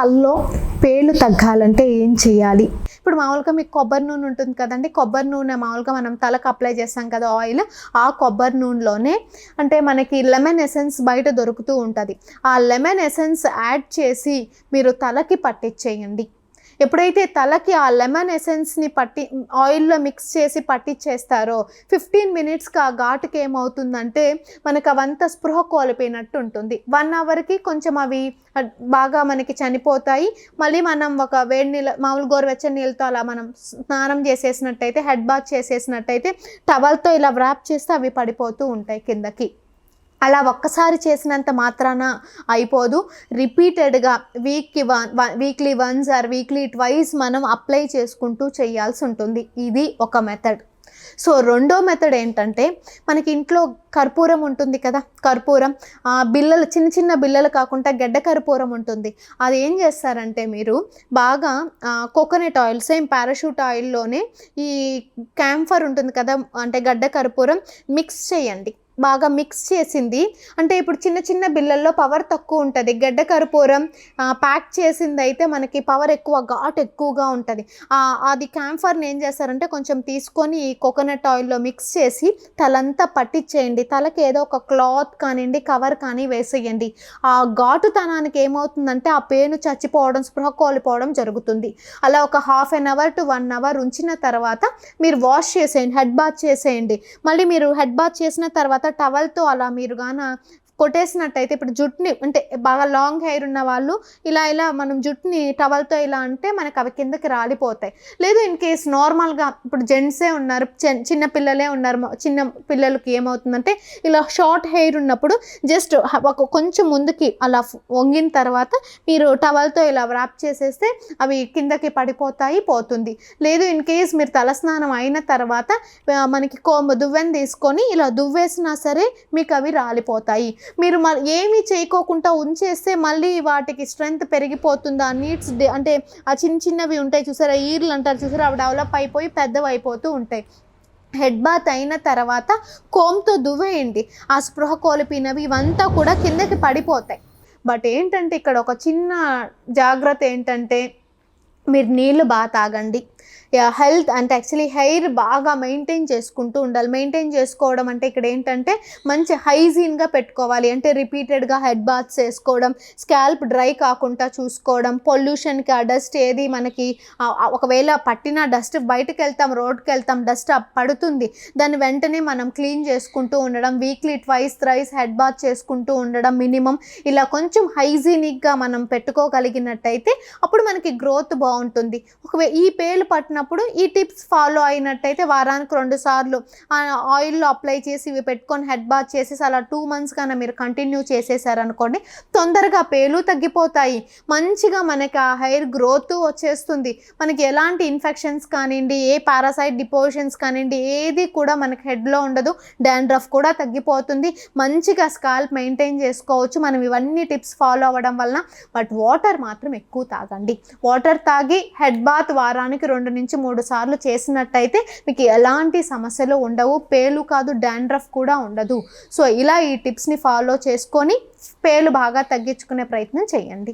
తల్లో పేలు తగ్గాలంటే ఏం చేయాలి? ఇప్పుడు మామూలుగా మీకు కొబ్బరి నూనె ఉంటుంది కదండి కొబ్బరి నూనె మామూలుగా మనం తలకు అప్లై చేస్తాం కదా ఆయిల్ ఆ కొబ్బరి నూనెలోనే అంటే మనకి లెమన్ ఎసెన్స్ బయట దొరుకుతూ ఉంటుంది. ఆ లెమన్ ఎసెన్స్ యాడ్ చేసి మీరు తలకి పట్టించేయండి. ఎప్పుడైతే తలకి ఆ లెమన్ ఎసెన్స్ని పట్టి ఆయిల్లో మిక్స్ చేసి పట్టించేస్తారో ఫిఫ్టీన్ మినిట్స్కి ఆ ఘాటుకి ఏమవుతుందంటే మనకు అవంతా స్పృహ కోల్పోయినట్టు ఉంటుంది. వన్ అవర్కి కొంచెం అవి బాగా మనకి చనిపోతాయి. మళ్ళీ మనం ఒక వేడి నీళ్ళ మామూలు గోరువెచ్చని నీళ్ళతో అలా మనం స్నానం చేసేసినట్టయితే హెడ్ బాత్ చేసేసినట్టయితే టవల్తో ఇలా వ్రాప్ చేస్తే అవి పడిపోతూ ఉంటాయి కిందకి. అలా ఒక్కసారి చేసినంత మాత్రాన అయిపోదు. రిపీటెడ్గా వీక్కి one weekly once or weekly twice మనం అప్లై చేసుకుంటూ చేయాల్సి ఉంటుంది. ఇది ఒక మెథడ్. సో రెండో మెథడ్ ఏంటంటే మనకి ఇంట్లో కర్పూరం ఉంటుంది కదా? కర్పూరం. ఆ బిల్లలు చిన్న చిన్న బిల్లలు కాకుండా గడ్డ కర్పూరం ఉంటుంది. అది ఏం చేస్తారంటే మీరు బాగా కోకోనట్ ఆయిల్ సేమ్ పారాషూట్ ఆయిల్లోనే ఈ క్యాంఫర్ ఉంటుంది కదా? అంటే గడ్డ కర్పూరం మిక్స్ చేయండి. బాగా మిక్స్ చేసింది. అంటే ఇప్పుడు చిన్న చిన్న బిళ్ళల్లో పవర్ తక్కువ ఉంటుంది. గడ్డ కర్పూరం ప్యాక్ చేసింది అయితే మనకి పవర్ ఎక్కువ ఘాట్ ఎక్కువగా ఉంటుంది. అది క్యాంఫర్ని ఏం చేస్తారంటే కొంచెం తీసుకొని ఈ కోకోనట్ ఆయిల్లో మిక్స్ చేసి తలంతా పట్టించేయండి తలకి ఏదో ఒక క్లాత్ కానివ్వండి కవర్ కానీ వేసేయండి. ఆ ఘాటుతనానికి ఏమవుతుందంటే ఆ పేను చచ్చిపోవడం స్పృహ కోల్పోవడం జరుగుతుంది. అలా ఒక half an hour to one hour ఉంచిన తర్వాత మీరు వాష్ చేసేయండి హెడ్ బాత్ చేసేయండి. మళ్ళీ మీరు హెడ్ బాత్ చేసిన తర్వాత టవల్తో అలా మీరు గాన కొట్టేసినట్టయితే ఇప్పుడు జుట్టుని అంటే బాగా లాంగ్ హెయిర్ ఉన్న వాళ్ళు ఇలా ఇలా మనం జుట్టుని టవల్తో ఇలా అంటే మనకు అవి కిందకి రాలిపోతాయి. లేదు ఇన్ కేస్ నార్మల్గా ఇప్పుడు జెంట్సే ఉన్నారు చిన్న- చిన్న పిల్లలే ఉన్నారు చిన్న పిల్లలకి ఏమవుతుందంటే ఇలా షార్ట్ హెయిర్ ఉన్నప్పుడు జస్ట్ ఒక కొంచెం ముందుకి అలా వంగిన తర్వాత మీరు టవల్తో ఇలా వ్రాప్ చేసేస్తే అవి కిందకి పడిపోతాయి పోతుంది. లేదు ఇన్ కేస్ మీరు తలస్నానం అయిన తర్వాత మనకి కోమ దువ్వెని తీసుకొని ఇలా దువ్వేసినా సరే మీకు అవి రాలిపోతాయి. మీరు మ ఏమీ చేయకోకుండా ఉంచేస్తే మళ్ళీ వాటికి స్ట్రెంగ్త్ పెరిగిపోతుందా? నీడ్స్ అంటే ఆ చిన్న చిన్నవి ఉంటాయి చూసారా? ఈర్లు అంటారు చూసారా? అవి డెవలప్ అయిపోయి పెద్దవి అయిపోతూ ఉంటాయి. హెడ్ బాత్ అయిన తర్వాత కోమ్తో దువ్వేయండి. ఆ స్పృహ కోల్పోయినవి ఇవంతా కూడా కిందకి పడిపోతాయి. బట్ ఏంటంటే ఇక్కడ ఒక చిన్న జాగ్రత్త ఏంటంటే మీరు నీళ్ళు బాగా తాగండి. హెల్త్ అంటే యాక్చువల్లీ హెయిర్ బాగా మెయింటైన్ చేసుకుంటూ ఉండాలి. మెయింటైన్ చేసుకోవడం అంటే ఇక్కడ ఏంటంటే మంచి హైజీన్గా పెట్టుకోవాలి. అంటే రిపీటెడ్గా హెడ్ బాత్స్ వేసుకోవడం స్కాల్ప్ డ్రై కాకుండా చూసుకోవడం పొల్యూషన్కి ఆ డస్ట్ ఏది మనకి ఒకవేళ పట్టిన డస్ట్ బయటకు వెళ్తాం రోడ్కి వెళ్తాం డస్ట్ పడుతుంది. దాన్ని వెంటనే మనం క్లీన్ చేసుకుంటూ ఉండడం weekly twice thrice head bath చేసుకుంటూ ఉండడం మినిమం ఇలా కొంచెం హైజీనిక్గా మనం పెట్టుకోగలిగినట్టయితే అప్పుడు మనకి గ్రోత్ బాగుంటుంది. ఒకవేళ ఈ పేలు పట్టినప్పుడు ఈ టిప్స్ ఫాలో అయినట్టయితే వారానికి రెండు సార్లు ఆయిల్లో అప్లై చేసి ఇవి పెట్టుకొని హెడ్ బాత్ చేసేసి అలా టూ మంత్స్ కన్నా మీరు కంటిన్యూ చేసేసారనుకోండి తొందరగా పేలు తగ్గిపోతాయి. మంచిగా మనకి ఆ హెయిర్ గ్రోత్ వచ్చేస్తుంది. మనకి ఎలాంటి ఇన్ఫెక్షన్స్ కానివ్వండి ఏ పారాసైట్ డిపోజిషన్స్ కానివ్వండి ఏది కూడా మనకి హెడ్లో ఉండదు డాండ్రఫ్ కూడా తగ్గిపోతుంది. మంచిగా స్కాల్ప్ మెయింటైన్ చేసుకోవచ్చు. మనం ఇవన్నీ టిప్స్ ఫాలో అవ్వడం వలన బట్ వాటర్ మాత్రం ఎక్కువ తాగండి. వాటర్ తాగి హెడ్ బాత్ వారానికి రెండు రెండు నుంచి మూడు సార్లు చేసినట్టయితే మీకు ఎలాంటి సమస్యలు ఉండవు పేలు కాదు డాండ్రఫ్ కూడా ఉండదు. సో ఇలా ఈ టిప్స్ని ఫాలో చేసుకొని పేలు బాగా తగ్గించుకునే ప్రయత్నం చేయండి.